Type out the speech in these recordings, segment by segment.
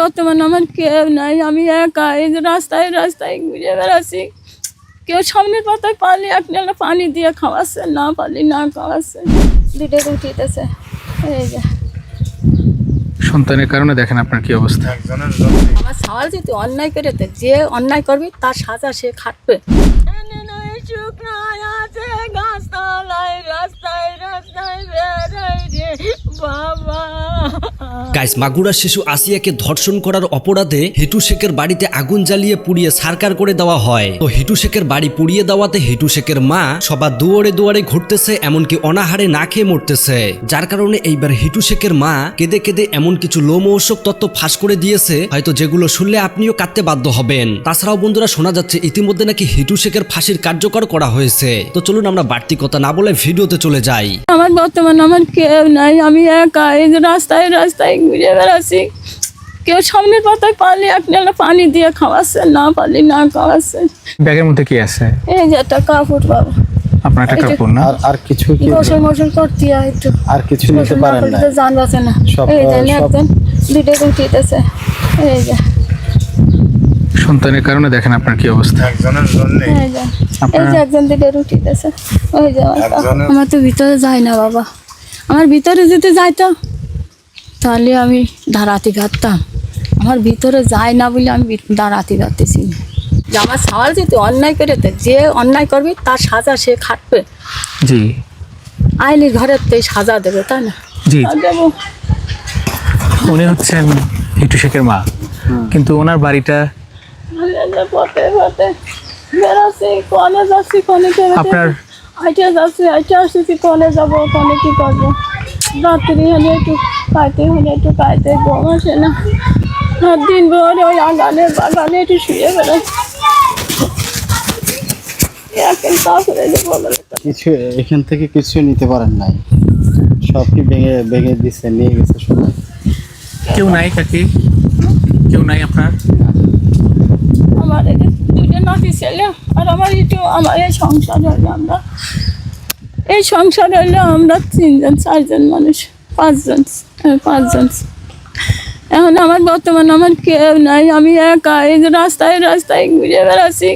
বর্তমানে আমার কেউ নাই আমি একা এই যে রাস্তায় রাস্তায় ঘুরে বেড়াচ্ছি। কেউ সামনের পাতায় পালি এক নালা পানি দিয়ে খাওয়াচ্ছে না পালি না খাওয়াচ্ছে দুটো উঠিতেছে এই যে। সন্তানের কারণে দেখেন আপনার কি অবস্থা। আমার সওয়াল যদি অন্যায় করে যে অন্যায় করবে তার সাজা সে খাটবে। রাস্তায় রাস্তায় বেড়াই রে বাবা গাইস, মাগুরা শিশু আসিয়াকে ধর্ষণ করার অপরাধে হিটু শেখের বাড়িতে আগুন জ্বালিয়ে পুড়িয়ে সারকার করে দেওয়া হয়। তো হিটু শেখের বাড়ি পুড়িয়ে দেওয়াতে হিটু শেখের মা সবার দুয়ারে দুয়ারে ঘুরতেছে, এমনকি অনাহারে না খেয়ে মরতেছে। যার কারণে এইবার হিটু শেখের মা কেঁদে কেঁদে এমন কিছু লোমহর্ষক তত্ত্ব ফাঁস করে দিয়েছে, হয়তো যেগুলো শুনলে আপনিও কাঁদতে বাধ্য হবেন। তাছাড়াও বন্ধুরা, শোনা যাচ্ছে ইতিমধ্যে নাকি হিটু শেখের ফাঁসির কার্যকর করা হয়েছে। তো চলুন আমরা বাড়তি কথা না বলে ভিডিওতে চলে যাই। আমার বর্তমানে আমার কেউ নাই, আমি একা রাস্তায় রাস্তায় ঘুরে বেড়াচ্ছি। কেউ সামনের পাতায় পালি এক নালা পানি দিয়ে খাওয়াচ্ছে না পালি না খাওয়াচ্ছে ব্যাগের মধ্যে কি আছে? এই যে একটা কাপড় বাবা। আপনার একটা কাপড় না? আর আর কিছু কি? গোসল মোসল করতে হয় একটু। আর কিছু নিতে না পারেন করলে না তো জান বাঁচে না। এই যে এই সন্তানের কারণে দেখেন আপনার কি অবস্থা। একজনের জন্য। এই যে। এই যে একজন ওই যে আমার তো ভিতরে যায় না বাবা। আমার ভিতরে যদি যাইতো তাহলে আমি দাঁড়াতে পারতাম। আমার ভিতরে যায় না বলে আমি দাঁড়াতে পারতেছি না। যে আমার সওয়াল যদি অন্যায় করে যে অন্যায় করবে তার সাজা সে খাটবে। জি। আইনি ঘরের তো সাজা দেবে তাই না? জি। উনি হচ্ছেন হিটু শেখের মা। কিন্তু ওনার বাড়িটা আপনার আইটা যাচ্ছি আইটা আসছি কনে যাব কনে কি করব? রাত্রি হলে একটু খাইতে হলে একটু খাইতে ঘুম আসে না। আর দিন ভর ওই আগানে বাগানে একটু শুয়ে বেড়াই কিছু এখান থেকে কিছু নিতে পারেন নাই। সব কি ভেঙে ভেঙে দিছে নিয়ে গেছে সবাই কেউ নাই কাকি? কেউ নাই আপনার? আমার দুটো নাতি ছেলে আর আমার একটু আমার এই সংসার হইল আমরা। এই সংসার হইল আমরা তিনজন, চারজন মানুষ, পাঁচজন পাঁচজন। এখন আমার বর্তমানে আমার কেউ নাই, আমি একা, এই রাস্তায় রাস্তায় ঘুরে বেড়াচ্ছি।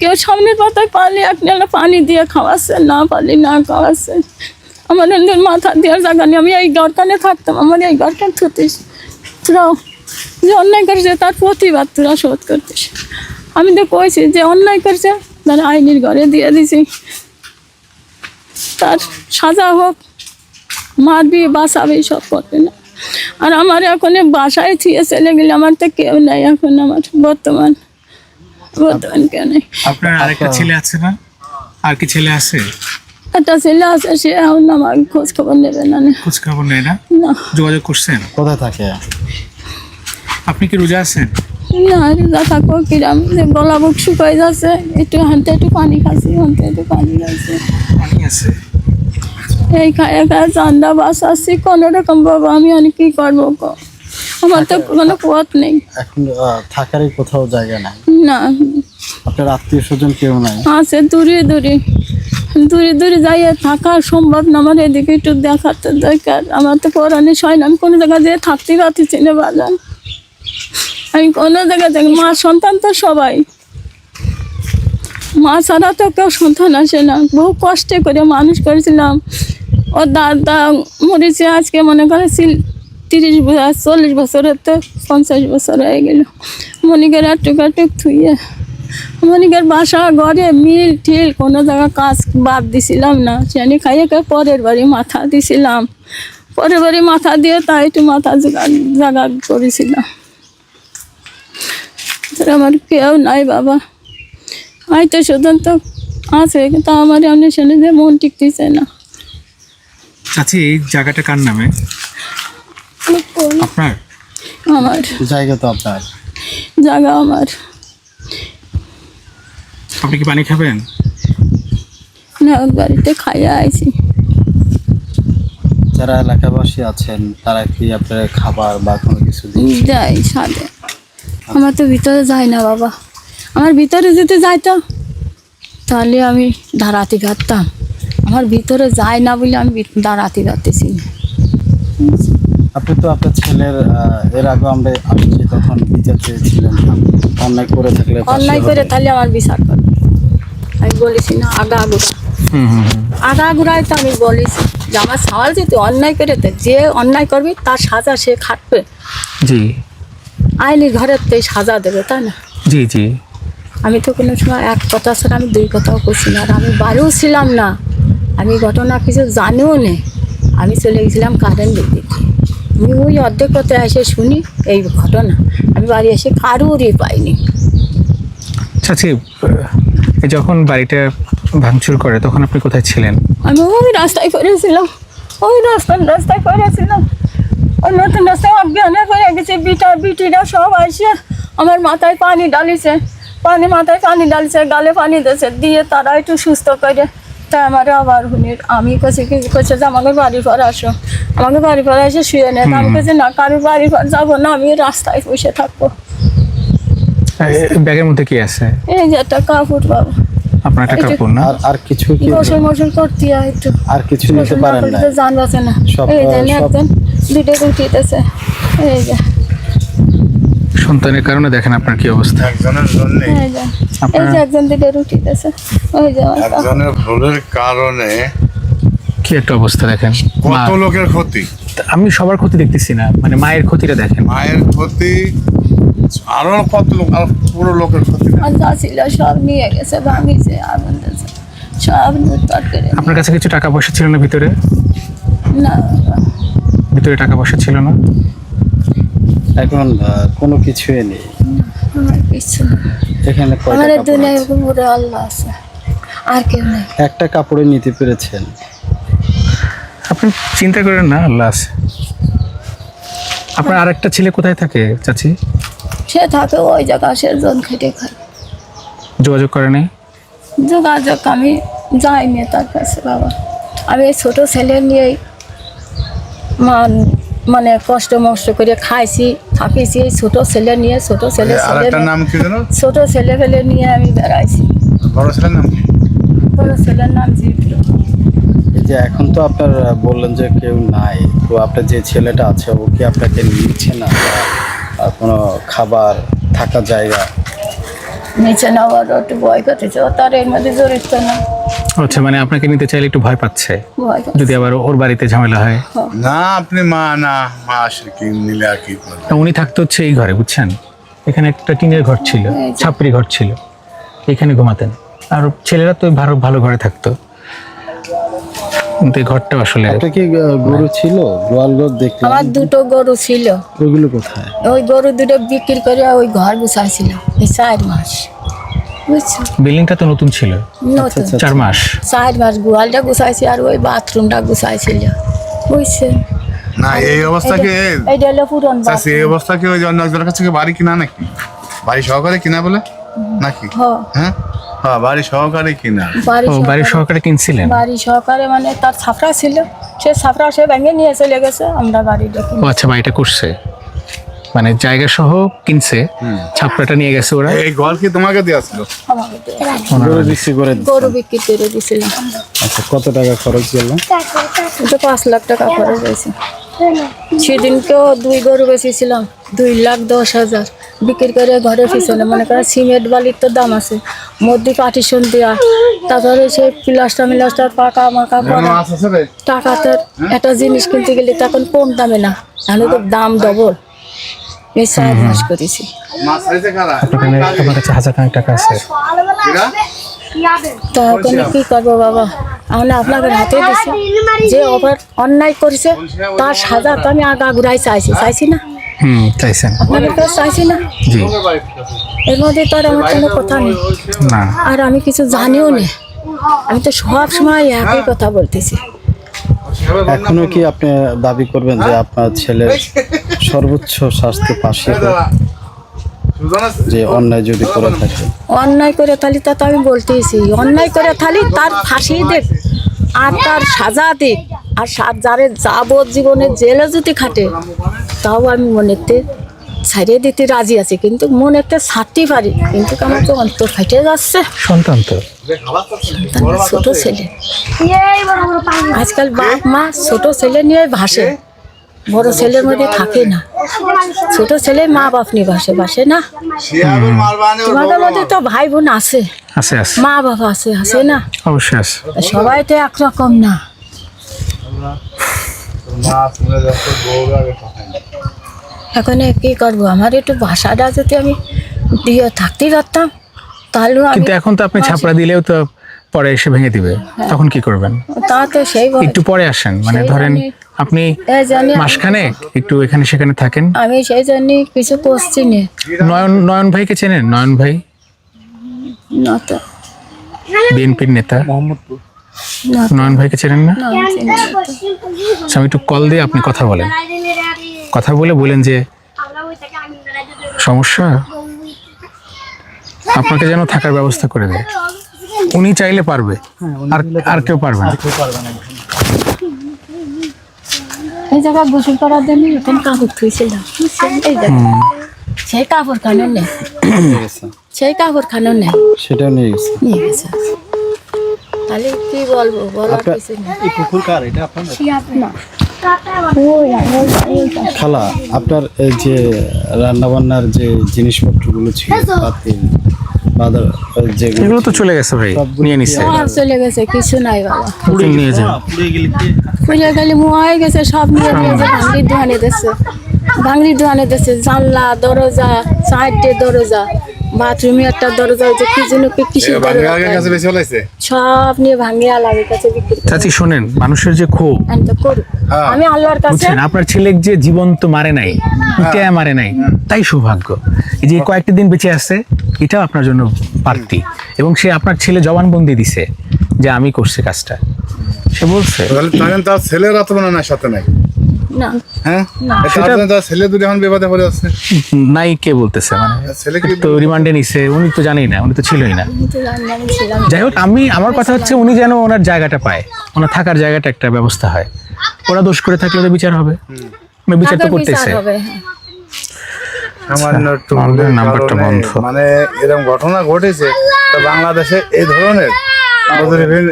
কেউ সামনের পাতায় পালি নালা পানি দিয়ে খাওয়াচ্ছে না পালি, না খাওয়াচ্ছে আমার মাথা দেওয়ার জায়গা নেই, আমি এই ঘরখানে থাকতাম, আমার এই ঘরখান থুতিস তোরাও যে অন্যায় করেছে তার প্রতিবাদ তোরা শোধ করতিস। আমি তো কইছি যে অন্যায় করেছে, তারা আইনের ঘরে দিয়ে দিছি। তার সাজা হোক মারবি বাঁচাবি সব করবে না। আর আমার এখন বাসায় থিয়ে চলে গেলে আমার তো কেউ নাই এখন আমার বর্তমান বর্তমান কেউ নেই। আপনার আরেকটা ছেলে আছে না? আর কি ছেলে আছে? একটা ছেলে আছে সে এখন আমার খোঁজ খবর নেবে না। খোঁজ খবর নেয় না? যোগাযোগ করছেন? কোথায় থাকে? আপনি কি রোজা আছেন? না রোজা থাকব কিরাম যে গলা বুক শুকাই যাচ্ছে একটু হানতে একটু পানি খাচ্ছি হানতে একটু পানি খাচ্ছি। পানি আছে? এই খায় খায় চান্দা বাসাচ্ছি কোনো রকম বাবা আমি অনেক কি করব গো? আমার তো কোনো পথ নেই। এখন থাকারই কোথাও জায়গা নাই। না। আপনার আত্মীয় স্বজন কেউ নাই? আছে দূরে দূরে। দূরে দূরে যাইয়ে থাকা সম্ভব না আমার এদিকে একটু দেখাতে দরকার। আমার তো পরানি হয় না আমি কোনো জায়গায় যেয়ে থাকতে পারতেছি না বাজান আমি কোনো জায়গায় যাই মা সন্তান তো সবাই। মা ছাড়া তো কেউ সন্তান আসে না। বহু কষ্টে করে মানুষ করেছিলাম। ও দাদা মরেছে আজকে, মনে করে তিরিশ বছর চল্লিশ বছরের তো পঞ্চাশ বছর হয়ে গেল। মনিকের আটুক আটুক থুইয়ে মনিকের বাসা, ঘরে মিল ঠিল কোনো জায়গা কাজ বাদ দিছিলাম না। জানি খাইয়ে খাই পরের বাড়ি মাথা দিছিলাম। পরের বাড়ি মাথা দিয়ে তাই একটু মাথা জাগা করেছিলাম। আমার কেউ নাই বাবা। হয়তো শুধু তো আছে, কিন্তু আমার এমনি শুনে যে মন টিকতেছে না। চাচি এই জায়গাটা কার নামে? আপনার? আমার। জায়গা তো আপনার। জায়গা আমার। আপনি কি পানি খাবেন? না বাড়িতে খাইয়া আইছি। যারা এলাকাবাসী আছেন তারা কি আপনার খাবার বা কোনো কিছু যাই সাদে আমার তো ভিতরে যায় না বাবা। আমার ভিতরে যদি যাইতো তাহলে আমি ধারাতে পারতাম আমার ভিতরে যায় না বলে আমি দাঁড়াতে পারতেছি আপনি তো আপনার ছেলের এর আগে আমরা আপনি তখন বিচার চেয়েছিলেন। অন্যায় করে থাকলে অন্যায় করে তাহলে আমার বিচার করবে। আমি বলেছি না আগা আগুরা হুম হুম হুম। আগা আগুরায় তো আমি বলেছি যে আমার সওয়াল যদি অন্যায় করে তো যে অন্যায় করবে তার সাজা সে খাটবে। জি। আইনি ঘরের তো সাজা দেবে তাই না? জি জি। আমি তো কোনো সময় এক কথা ছাড়া আমি দুই কথাও করছি না। আর আমি বাড়িও ছিলাম না। আমি ঘটনা কিছু জানিও নে। আমি চলে গেছিলাম কারেন্ট দিতে। আমি ওই অর্ধেক কথা এসে শুনি এই ঘটনা। আমি বাড়ি এসে কারুরই পাইনি। চাচি যখন বাড়িটা ভাঙচুর করে তখন আপনি কোথায় ছিলেন? আমি ওই রাস্তায় পড়েছিলাম ওই রাস্তার রাস্তায় পড়েছিলাম ওই নতুন রাস্তায় অজ্ঞান হয়ে গেছে। বিটা বিটিরা সব আসে। আমার মাথায় পানি ডালিছে পানি মাথায় পানি ডালছে গালে পানি দিয়েছে। দিয়ে তারা একটু সুস্থ করে তাই আমার আবার হুনির আমি কাছে কি করছে যে আমাকে বাড়ির পর আসো। আমাকে বাড়ির পর এসে শুয়ে নেয় আমি কাছে না কারোর বাড়ির পর যাব না আমি রাস্তায় বসে থাকব। ব্যাগের মধ্যে কি আছে? এই যে একটা কাপড় বাবু আপনার একটা কাপড় না? আর কিছু কি? গোসল মোসল করতে হয় একটু। আর কিছু নিতে না পারেন না জান বাঁচে না। সব- এই যে একজন দুটো রুটিতেছে এই যে। সন্তানের কারণে দেখেন আপনার কি অবস্থা। একজনের জন্য। এই যে এই যে একজন দুটো রুটিতেছে ওই যে একজনের ভুলের কারণে কি একটা অবস্থা দেখেন। কত লোকের ক্ষতি? আমি সবার ক্ষতি দেখতেছি না মানে মায়ের ক্ষতিটা দেখেন। মায়ের ক্ষতি আরও কত লোক আর পুরো লোকের ক্ষতি আর যা ছিল সব নিয়ে গেছে ভাঙিছে আগুন দিয়েছে সব লুটপাট করে আপনার কাছে কিছু টাকা পয়সা ছিল না ভিতরে? না ভিতরে টাকা পয়সা ছিল না? এখন কোনো কিছুই নেই। আমার কিছু এখানে আমার দুনিয়ায় পুরো আল্লাহ আছে আর কেউ নেই। একটা কাপড়ে নিতে পেরেছেন? আপনি চিন্তা করেন না আল্লাহ আছে। আপনার আরেকটা ছেলে কোথায় থাকে চাচি? সে থাকে ওই জায়গা সে জন খেটে খায়। যোগাযোগ করে নেই? যোগাযোগ আমি যাইনি তার কাছে বাবা। আমি এই ছোটো ছেলে নিয়েই মান- মানে কষ্ট মষ্ট করে খাইছি থাকিছি এই ছোটো ছেলে নিয়ে ছোটো ছেলে নাম কি ছোটো ছেলে ফেলে নিয়ে আমি বেড়াইছি। বড় ছেলের নাম কি? বড় ছেলের নাম জিতল। যে এখন তো আপনার বললেন যে কেউ নাই তো আপনার যে ছেলেটা আছে ও কি আপনাকে নিচ্ছে না? কোনো খাবার থাকার জায়গা? নিচে নেওয়ার একটু ভয় করতেছে তার এর মধ্যে জড়িত না। আচ্ছা মানে আপনাকে নিতে চাইলে একটু ভয় পাচ্ছে? যদি আবার ওর বাড়িতে ঝামেলা হয়? না আপনি মা না মা আসে কি নিলে আর কি তা উনি থাকতো হচ্ছে এই ঘরে বুঝছেন? এখানে একটা টিনের ঘর ছিল ছাপরি ঘর ছিল। এখানে ঘুমাতেন। আর ছেলেরা তো ভালো ভালো ঘরে থাকতো। কিন্তু এই ঘরটা আসলে আপনার কি গরু ছিল? গোয়াল গরু দেখলাম। আমার দুটো গরু ছিল। ওইগুলো কোথায়? ওই গরু দুটো বিক্রি করে ওই ঘর গুছাইছিলাম এই চার মাস। বুঝছ? বিল্ডিংটা তো নতুন ছিল। নতুন। আচ্ছা। চার মাস। চার মাস গোয়ালটা গুছাইছি আর ওই বাথরুমটা গুছাইছিল। বুঝছেন না এই অবস্থাকে এইটা হলো পুরন চাষি এই অবস্থাকে ওই অন্য একজনের কাছে কি বাড়ি কিনা নাকি? বাড়ি সহকারে কিনা বলে? নাকি? হ্যাঁ হ্যাঁ? হ্যাঁ বাড়ি সহকারে কিনা। বাড়ি সহকারে- কিনছিলেন? বাড়ি সহকারে মানে তার ছাপড়া ছিল। সে ছাপড়া সে ভেঙে নিয়ে চলে গেছে আমরা বাড়ি ও আচ্ছা বাড়িটা করছে। মানে জায়গা সহ কিনছে। ছাপড়াটা নিয়ে গেছে ওরা। এই ঘর কি তোমাকে দেওয়া ছিল? আমাকে দিয়ে। গরু বিক্রি করে গরু বিক্রি করে দিয়েছিলাম আচ্ছা কত টাকা খরচ গেল? তো পাঁচ লাখ টাকা খরচ হয়েছে। সেদিনকেও দুই গরু বেঁচেছিলাম দুই লাখ দশ হাজার। বিক্রি করে ঘরের পিছনে মনে করেন সিমেন্ট বালির তো দাম আছে। মধ্যে পার্টিশন দেওয়া তারপরে সেই প্লাস্টার মিলাস্টার পাকা মাকা করা। মাছ আছে রে। টাকা তো একটা জিনিস কিনতে গেলে তখন কম দামে না তাহলে তো দাম ডবল এই চার মাস করেছি। মাছ খাইছে কারা? ওখানে আপনার কাছে হাজার খানেক টাকা আছে। তা কি করব বাবা? আমরা আপনাদের হাতে দিছি। যে অন্যায় করেছে তার সাজা তো আমি আগা ঘুরাই চাইছি। চাইছি না? হুম চাইছেন আপনাদের কাছে চাইছি না? জি। এর মধ্যে তো আর আমার কোনো কথা নেই। না। আর আমি কিছু জানিও না। আমি তো সব সময় একই কথা বলতেছি। এখনও কি আপনি দাবি করবেন যে আপনার ছেলের সর্বোচ্চ শাস্তি আছে? যে অন্যায় যদি করে থাকে। অন্যায় করে থালি তা তো আমি বলতেইছি। অন্যায় করে থালি তার ফাঁসি দেখ আর তার সাজা দিক আর সা- যারে যাবজ্জীবনে জেলে যদি খাটে তাও আমি মনেতে ছাড়িয়ে দিতে রাজি আছি। কিন্তু মন মনেতে ছাড়তেই পারি। কিন্তু আমার তো অন্তর ফাইটে যাচ্ছে। সন্তান তো। ছোট ছেলে। আজকাল বাপ মা ছোট ছেলে নিয়ে ভাসে। বড় ছেলের মধ্যে থাকে না। ছোট ছেলে মা বাপ নিয়ে বাসে বাসে না তোমাদের মধ্যে তো ভাই বোন আছে। আছে আছে। মা বাবা আছে আছে না? অবশ্যই আছে। সবাই তো একরকম না। এখন কি করব? আমার একটু ভাষাটা যদি আমি দিয়ে থাকতেই পারতাম তাহলে আমি কিন্তু এখন তো আপনি ছাপড়া দিলেও তো পরে এসে ভেঙে দিবে তখন কি করবেন? তা তো সেই একটু পরে আসেন মানে ধরেন আপনি মাসখানে একটু এখানে সেখানে থাকেন। আমি সেই জন্য কিছু করছি না। নয়ন নয়ন ভাইকে চেনেন? নয়ন ভাই? না তো। বিএনপির নেতা। নয়ন ভাইকে চেনেন না? আমি একটু কল দিয়ে আপনি কথা বলেন। কথা বলে বলেন যে সমস্যা? আপনাকে যেন থাকার ব্যবস্থা করে দেয়। উনি চাইলে পারবে। আর আর কেউ পারবে না। এই জায়গায় গোসল করার জন্য এখন কাপড় বুঝছেন? এই দেখো সেই কাপড় খানো নেই সেই কাপড় খানো নেই সেটাও নিয়ে গেছে। নিয়ে গেছে। তাহলে কি বলব? বলার কিছু নেই। এই পুকুর কার? এটা আপনার? না। খালা আপনার এই যে রান্না বান্নার যে জিনিসপত্রগুলো ছিল পাতিল এগুলো তো চলে গেছে ভাই নিয়ে নিছে। চলে গেছে কিছু নাই বাবা। আপনি নিয়ে যান পুজো গেলে মুয়া গেছে সব নিয়ে নিয়ে যে ভাঙড়ির দোকানে দিচ্ছে ভাঙড়ির দোকানে দিচ্ছে জানলা দরজা সাইডে দরজা। বাথরুমে একটা দরজা যে কি কিসের বলাইছে সব নিয়ে ভাঙিয়ে আলাদের কাছে চাচি শোনেন মানুষের যে ক্ষোভ। আমি তো করুক। হ্যাঁ। আমি আল্লাহর কাছে বুঝছেন আপনার ছেলে যে জীবন্ত মারে নাই ইটা মারে নাই তাই সৌভাগ্য। এই যে কয়েকটি দিন বেঁচে আছে এটাও আপনার জন্য প্রার্থী এবং সে আপনার ছেলে জবানবন্দি দিছে যে আমি করছি কাজটা। সে বলছে তার ছেলেরা তো মনে হয় সাথে নাই? না। হ্যাঁ? ছেলে দুটো এখন বিপদে পড়ে আছে নাই কে বলতেছে? মানে ছেলে তো রিমান্ডে নিছে উনি তো জানেই না উনি তো ছিলই না। যাই হোক আমি আমার কথা হচ্ছে উনি যেন ওনার জায়গাটা পায়। ওনার থাকার জায়গাটা একটা ব্যবস্থা হয়। ওরা দোষ করে থাকলে তো বিচার হবে। আমি বিচার তো করতেছে। হ্যাঁ। ভুলের নাম্বারটা বন্ধ। মানে এরকম ঘটনা ঘটেছে তো বাংলাদেশে এই ধরনের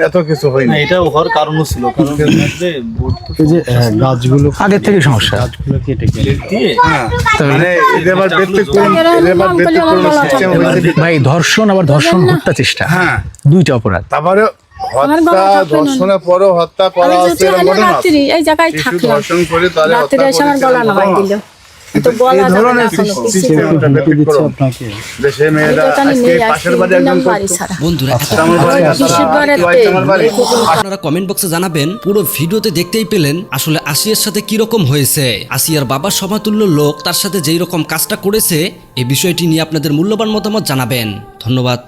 এত কিছু হয়নি এটা হওয়ার কারণও ছিল কারণ হচ্ছে ভোট তো এই যে গাছগুলো আগের থেকে সমস্যা গাছগুলো কেটে কেটে দিয়ে হ্যাঁ মানে এদের ব্যতিক্রম এদের ব্যতিক্রম সিস্টেম হয়েছে ভাই ধর্ষণ আবার ধর্ষণ হত্যা চেষ্টা হ্যাঁ দুইটা অপরাধ তারপরে হত্যা। ধর্ষণের পরও হত্যা করা আছে। এই জায়গায় থাকলাম ধর্ষণ করে তাহলে রাত্রে এসে আমার গলা এরকম দিল আমার বাড়ি? আপনারা কমেন্ট বক্সে জানাবেন পুরো ভিডিওতে দেখতেই পেলেন আসলে আসিয়ার সাথে কি রকম হয়েছে। আসিয়ার বাবার সমাতুল্য লোক তার সাথে যেই রকম কাজটা করেছে এই বিষয়টি নিয়ে আপনাদের মূল্যবান মতামত জানাবেন। ধন্যবাদ।